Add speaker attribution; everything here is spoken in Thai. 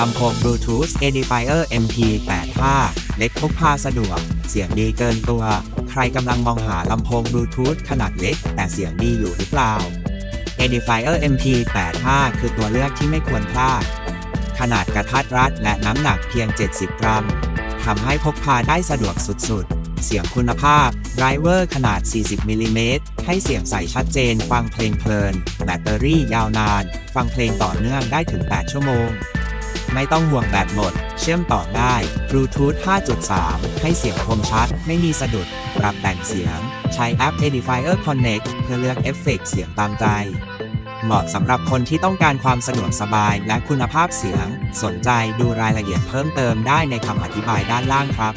Speaker 1: ลำโพง Bluetooth Edifier MP85 เล็กพกพาสะดวก เสียงดีเกินตัว ใครกำลังมองหาลำโพง Bluetooth ขนาดเล็ก แต่เสียงดีอยู่หรือเปล่า Edifier MP85 คือตัวเลือกที่ไม่ควรพลาด ขนาดกระทัดรัดและน้ำหนักเพียง 70 กรัม ทำให้พกพาได้สะดวกสุดๆ เสียงคุณภาพไดรเวอร์ขนาด 40มิลลิเมตรให้เสียงใสชัดเจน ฟังเพลงเพลิน แบตเตอรี่ยาวนาน ฟังเพลงต่อเนื่องได้ถึง 8 ชั่วโมง ไม่ต้องห่วงแบตหมด เชื่อมต่อง่าย Bluetooth 5.3 ให้เสียงคมชัด ไม่มีสะดุด ปรับแต่งเสียง ใช้แอป Edifier Connect เพื่อเลือกเอฟเฟกต์เสียงตามใจ เหมาะสำหรับคนที่ต้องการความสะดวกสบายและคุณภาพเสียง สนใจดูรายละเอียดเพิ่มเติมได้ในคำอธิบายด้านล่างครับ